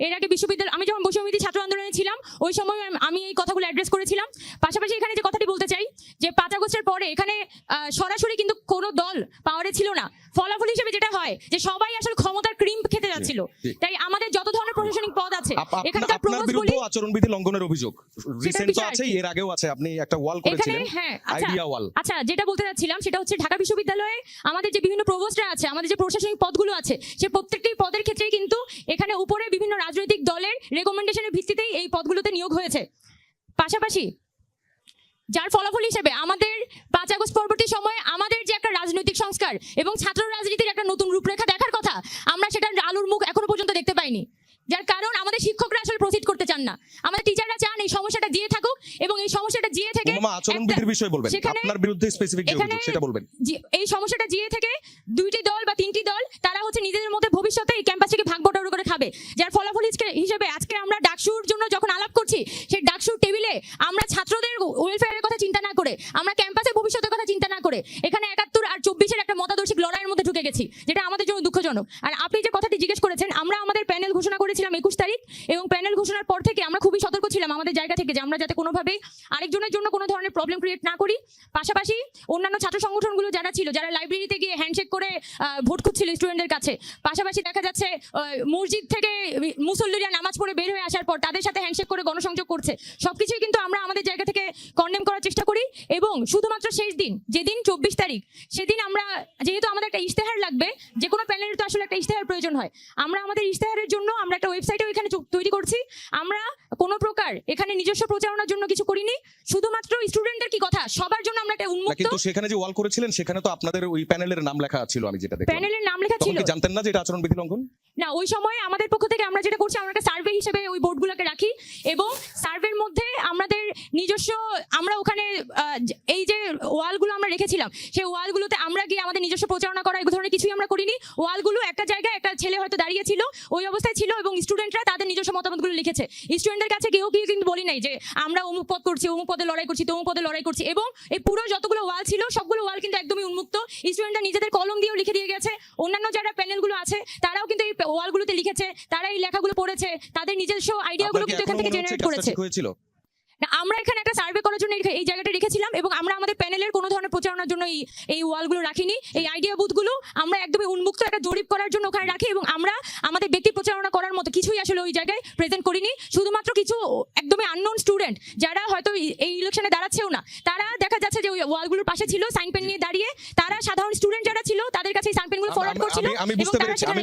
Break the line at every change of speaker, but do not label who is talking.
এর আগে বিশ্ববিদ্যালয় আমি যখন বৈষম্যবিধি ছাত্র আন্দোলনে ছিলাম ওই সময় আমি এই কথাগুলো অ্যাড্রেস করেছিলাম। পাশাপাশি এখানে যে কথাটি বলতে চাই যে পাঁচ আগস্টের পরে এখানে আহ, সরাসরি কিন্তু কোনো দল পাওয়ারে ছিল না। ফলাফল হিসেবে যেটা হয় যে সবাই আসলে ক্ষমতার ক্রিম খেতে যাচ্ছিল। তাই আমাদের যত ধরনের প্রশাসনিক আছে। এখানকার
বিরুদ্ধে আচরণবিধি লঙ্ঘনের অভিযোগ। রিসেন্ট তো আছে এর আগেও আছে আপনি একটা ওয়াল করেছিলেন
হ্যাঁ আচ্ছা।
আইডিয়া ওয়াল
আচ্ছা যেটা বলতে চাচ্ছিলাম সেটা হচ্ছে ঢাকা বিশ্ববিদ্যালয়ে আমাদের যে বিভিন্ন প্রভোস্টরা আছে আমাদের যে প্রশাসনিক পদগুলো আছে সে প্রত্যেকটি পদের ক্ষেত্রেই কিন্তু এখানে উপরে বিভিন্ন রাজনৈতিক দলের রেকমেন্ডেশনের ভিত্তিতেই এই পদগুলোতে নিয়োগ হয়েছে। পাশাপাশি যার ফলাফল হিসেবে আমাদের পাঁচ আগস্ট পরবর্তী সময়ে আমাদের যে একটা রাজনৈতিক সংস্কার এবং ছাত্র রাজনীতির একটা নতুন রূপরেখা দেখার কথা আমরা সেটার আলোর মুখ এখনও পর্যন্ত দেখতে পাইনি। যার কারণ আমাদের শিক্ষকরা আসলে প্রসিড করতে চান না। আমাদের টিচাররা চান এই সমস্যাটা জিয়ে থাকুক এবং এই সমস্যাটা জিয়ে থেকে
আচরণবিধির বিষয় বলবেন। আপনার বিরুদ্ধে স্পেসিফিক যে সেটা বলবেন।
জি- এই সমস্যাটা জিয়ে থেকে দুইটি দল বা তিনটি দল তারা হচ্ছে নিজেদের মধ্যে ভবিষ্যতে এই ক্যাম্পাসটিকে ভাগ বটাবড় করে খাবে। যার ফলাফল হিসেবে আজকে আমরা ডাকসুর জন্য যখন আলাপ করছি সেই ডাকসুর টেবিলে আমরা ছাত্রদের ওয়েলফেয়ারের কথা চিন্তা না করে আমরা ক্যাম্পাসের ভবিষ্যতের কথা চিন্তা না করে এখানে আর চব্বিশের একটা মতাদর্শিক লড়াইয়ের মধ্যে ঢুকে গেছি, যেটা আমাদের জন্য দুঃখজনক। আর আপনি যে কথাটি জিজ্ঞেস করেছেন, আমরা আমাদের প্যানেল ঘোষণা করেছিলাম একুশ তারিখ, এবং প্যানেল ঘোষণার পর থেকে আমরা খুবই সতর্ক ছিলাম আমাদের জায়গা থেকে যে আমরা যাতে কোনোভাবেই আরেকজনের জন্য কোনো ধরনের প্রবলেম ক্রিয়েট না করি। পাশাপাশি অন্যান্য ছাত্র সংগঠনগুলো যারা ছিল, যারা লাইব্রেরিতে গিয়ে হ্যান্ডশেক করে ভোট খুঁজছিল স্টুডেন্টদের কাছে, পাশাপাশি দেখা যাচ্ছে মসজিদ থেকে মুসল্লিরা নামাজ পড়ে বের হয়ে আসার পর তাদের সাথে হ্যান্ডশেক করে গণসংযোগ করছে। সবকিছুই কিন্তু আমরা আমাদের জায়গা থেকে কন্ডেম করার চেষ্টা করি, এবং শুধুমাত্র শেষ দিন, যেদিন সেদিন আমরা যেহেতু আমাদের একটা ইশতেহার লাগবে যে কোনো প্যানেলের তো আসলে একটা ইশতেহার প্রয়োজন হয়। আমরা আমাদের ইশতেহারের জন্য আমরা একটা ওয়েবসাইটও এখানে তৈরি করছি। আমরা কোনো প্রকার এখানে নিজস্ব প্রচারণার জন্য কিছু করিনি। শুধুমাত্র স্টুডেন্টদের কি কথা? সবার জন্য আমরা একটা উন্মুক্ত
কিন্তু সেখানে যে ওয়াল করেছিলেন সেখানে তো আপনাদের ওই প্যানেলের নাম লেখা ছিল আমি যেটা দেখলাম।
প্যানেলের নাম লেখা ছিল
কি জানতেন না যে এটা আচরণবিধি লঙ্ঘন?
না ওই সময় আমাদের পক্ষ থেকে আমরা যেটা করছি আমরা একটা সার্ভে হিসেবে ওই বোর্ডগুলোকে রাখি এবং নিজস্ব আমরা ওখানে এই যে ওয়ালগুলো আমরা রেখেছিলাম সেই ওয়ালগুলোতে আমরা গিয়ে আমাদের নিজস্ব প্রচারণা করা এই ধরনের কিছুই আমরা করিনি। ওয়ালগুলো একটা জায়গায় একটা ছেলে হয়তো দাঁড়িয়ে ছিল ওই অবস্থায় ছিল এবং স্টুডেন্টরা তাদের নিজস্ব মতামতগুলো লিখেছে। স্টুডেন্টদের কাছে কেউ কেউ কিন্তু বলি নাই যে আমরা অমুক পদ করছি অমুক পদে লড়াই করছি তমুক পদে লড়াই করছি। এবং এই পুরো যতগুলো ওয়াল ছিল সবগুলো ওয়াল কিন্তু একদমই উন্মুক্ত। স্টুডেন্টরা নিজেদের কলম দিয়েও লিখে দিয়ে গেছে। অন্যান্য যারা প্যানেলগুলো আছে তারাও কিন্তু এই ওয়ালগুলোতে লিখেছে তারা এই লেখাগুলো পড়েছে তাদের নিজস্ব আইডিয়াগুলো কিন্তু এখান থেকে জেনারেট করেছে।
হয়েছিল?
না, আমরা এখানে একটা সার্ভে করার জন্য এই- জায়গাটা রেখেছিলাম এবং আমরা আমাদের প্যানেলের কোনো ধরনের প্রচারণার জন্য এই এই ওয়ালগুলো রাখিনি। এই আইডিয়া বুথগুলো আমরা একদমই উন্মুক্ত একটা জরিপ করার জন্য ওখানে রাখি এবং আমরা আমাদের ব্যক্তি প্রচারণা করার মতো কিছুই আসলে ওই জায়গায় প্রেজেন্ট করিনি। শুধুমাত্র কিছু একদমই আননোন স্টুডেন্ট যারা হয়তো এই- ইলেকশনে দাঁড়াচ্ছেও না তারা দেখা যাচ্ছে যে ওই ওয়ালগুলোর পাশে ছিল সাইন পেন নিয়ে দাঁড়িয়ে। তারা সাধারণ স্টুডেন্ট যারা ছিল তাদের কাছে সাইন পেনগুলো ফরওয়ার্ড করছিল এবং তারা সেখানে